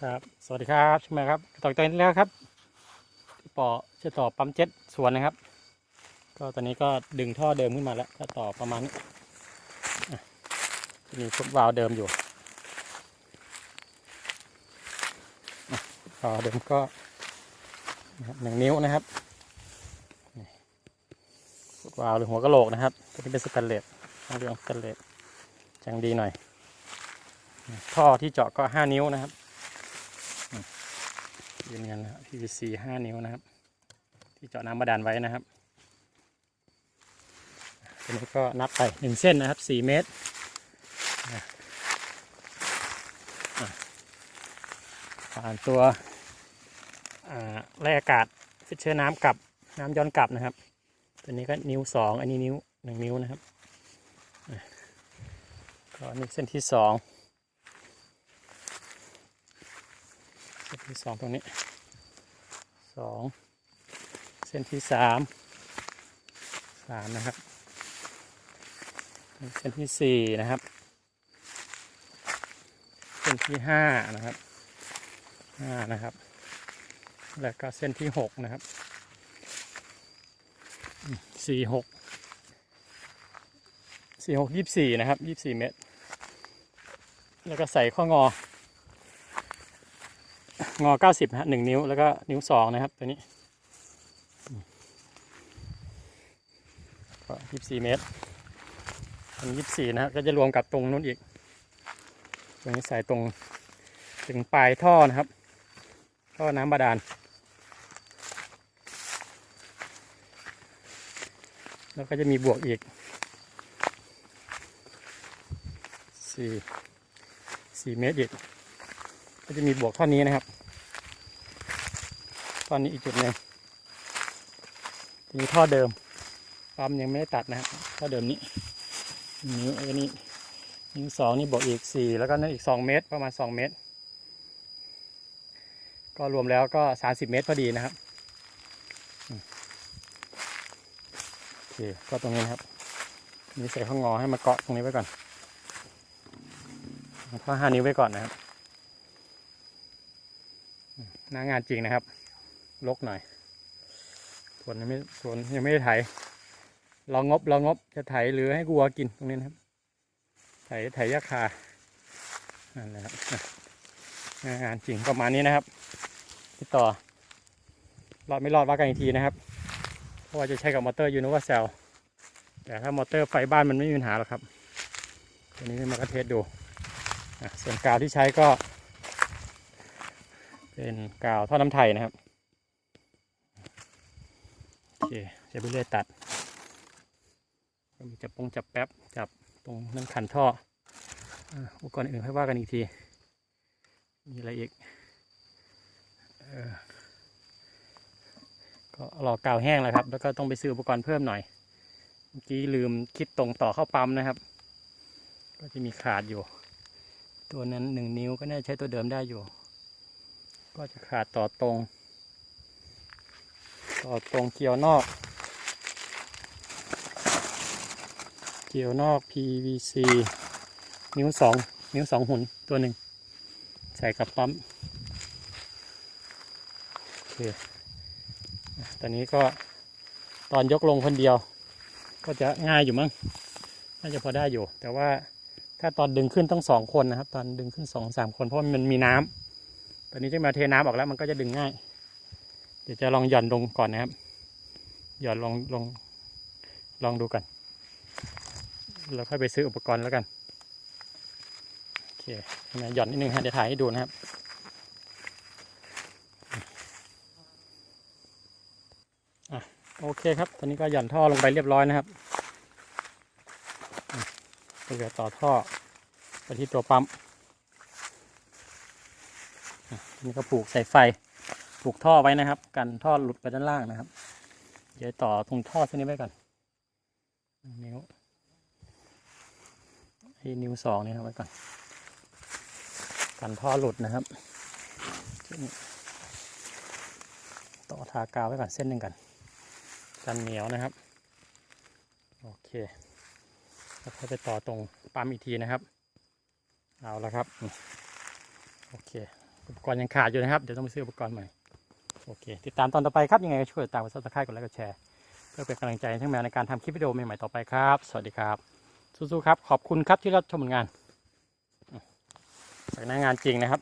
ครับ สวัสดีครับใช่ไหมครับต่อตัวนี้แล้วครับที่ปอจะต่อปั๊มเจ็ตสวนนะครับ ก็ตอนนี้ก็ดึงท่อเดิมขึ้นมาแล้วก็ต่อประมาณนี้อะจะมีพวกวาล์วเดิมอยู่อะวาล์วเดิมก็หนึ่งนิ้วนะครับวาล์วหรือหัวกะโหลกนะครับตัวนี้เป็นสแตนเลสทางเรื่องสแตนเลสจังดีหน่อย ท่อที่เจาะก็ห้านิ้วนะครับยืนยันนะ PVC ห้านิ้วนะครับ ที่เจาะน้ำบาดาลไว้นะครับตัวนี้ก็นับไปหนึ่งเส้นนะครับสี่เมตรอะอะผ่านตัวอ่าแร่อากาศฟิชเชอร์น้ำกลับน้ำย้อนกลับนะครับ ตัวนี้ก็นิ้วสองอันนี้นิ้วหนึ่งนิ้วนะครับก็นี่เส้นที่สองเส้น ที่สองตรงนี้สองเส้นที่สามสามนะครับ เส้นที่สี่นะครับ เส้นที่ห้านะครับห้านะครับ แล้วก็เส้นที่หกนะครับสี่หกสี่หกยี่สี่นะครับยี่สี่เมตร แล้วก็ใส่ข้องอ งอเก้าสิบฮะหนึ่งนิ้วแล้วก็นิ้วสองนะครับตัวนี้ก็ยี่สี่เมตรอันยี่สี่นะครับก็จะรวมกับตรงนู้นอีก ตรงนี้ใส่ตรงถึงปลายท่อนะครับท่อน้ำบาดาล แล้วก็จะมีบวกอีกสี่สี่เมตรอีกก็จะมีบวกท่อนี้นะครับ ท่อนนี้อีกจุดหนึ่งทีท่อเดิมปั๊มยังไม่ได้ตัดนะครับท่อเดิมนี้ นิ้วไอ้นี่นิ้วสองนี่บวกอีกสี่แล้วก็นั่นอีกสองเมตรประมาณสองเมตร ก็รวมแล้วก็สามสิบเมตรพอดีนะครับโอเคก็ตรงนี้นครับนี่ใส่ข้างงอให้มาเกาะตรงนี้ไว้ก่อนข้อห้านิ้วไว้ก่อนนะครับหน้างานจริงนะครับ ลกหน่อยส่วนยังไม่ส่วนยังไม่ได้ไถลองงบลองงบจะไถหรือให้กัวกินตรงนี้นะครับไถไถยาคานั่นแหละครับงานจริงประมาณนี้นะครับติดต่อรอดไม่รอดว่ากันอีกทีนะครับเพราะว่าจะใช้กับมอเตอร์ยูนิวเซลแต่ถ้ามอเตอร์ไฟบ้านมันไม่มีปัญหาหรอกครับตัวนี้มากระเทสดูส่วนกาวที่ใช้ก็ เป็นกาวท่อน้ำไทยนะครับ เคจะไปเรื่อยตัดก็มีจับปงจับแป๊บจับตรงนั่นขันท่ออุปกรณ์อื่นค่อยว่ากันอีกที มีอะไรอีกเออก็รอกาวแห้งแล้วครับ แล้วก็ต้องไปซื้ออุปกรณ์เพิ่มหน่อย เมื่อกี้ลืมคิดตรงต่อเข้าปั๊มนะครับ ก็จะมีขาดอยู่ ตัวนั้นหนึ่งนิ้วก็น่าใช้ตัวเดิมได้อยู่ ก็จะขาดต่อตรง ต่อตรงเกี่ยวนอก เกี่ยวนอก PVC นิ้วสองนิ้วสองหุ่นตัวหนึ่งใส่กับปั๊มโอเคอะตอนนี้ก็ตอนยกลงคนเดียว ก็จะง่ายอยู่มั้งน่าจะพอได้อยู่ แต่ว่าถ้าตอนดึงขึ้นต้องสองคนนะครับ ตอนดึงขึ้นสองสามคนเพราะมันมีน้ำตอนนี้จะมาเทน้ำออกแล้วมันก็จะดึงง่าย เดี๋ยวจะลองหย่อนลงก่อนนะครับ หย่อนลองลองลองดูกันแล้วค่อยไปซื้ออุปกรณ์แล้วกันโอเคนะหย่อนนิดนึงฮะเดี๋ยวถ่ายให้ดูนะครับอะโอเคครับ ตอนนี้ก็หย่อนท่อลงไปเรียบร้อยนะครับเหลือต่อท่อไปที่ตัวปั๊มนี่ก็ผูกสายไฟ ผูกท่อไว้นะครับ กันท่อหลุดไปด้านล่างนะครับ เดี๋ยวต่อตรงท่อเส้นนี้ไว้ก่อน นิ้วให้นิ้วสองนี่ครับไว้ก่อน กันท่อหลุดนะครับ ต่อทากาวไว้ก่อนเส้นหนึ่งก่อน กันเหนียวนะครับ โอเค แล้วก็ไปต่อตรงปั๊มอีกทีนะครับ เอาละครับ โอเคอุปกรณ์ยังขาดอยู่นะครับ เดี๋ยวต้องไปซื้ออุปกรณ์ใหม่ โอเค ติดตามตอนต่อไปครับ ยังไงก็ช่วยตามกดซับสไครต์กดไลค์กดแชร์ เพื่อเป็นกำลังใจให้ช่างแมวในการทำคลิปวิดีโอใหม่ๆต่อไปครับ สวัสดีครับ สู้ๆครับ ขอบคุณครับที่รับชมผลงาน จากหน้างานจริงนะครับ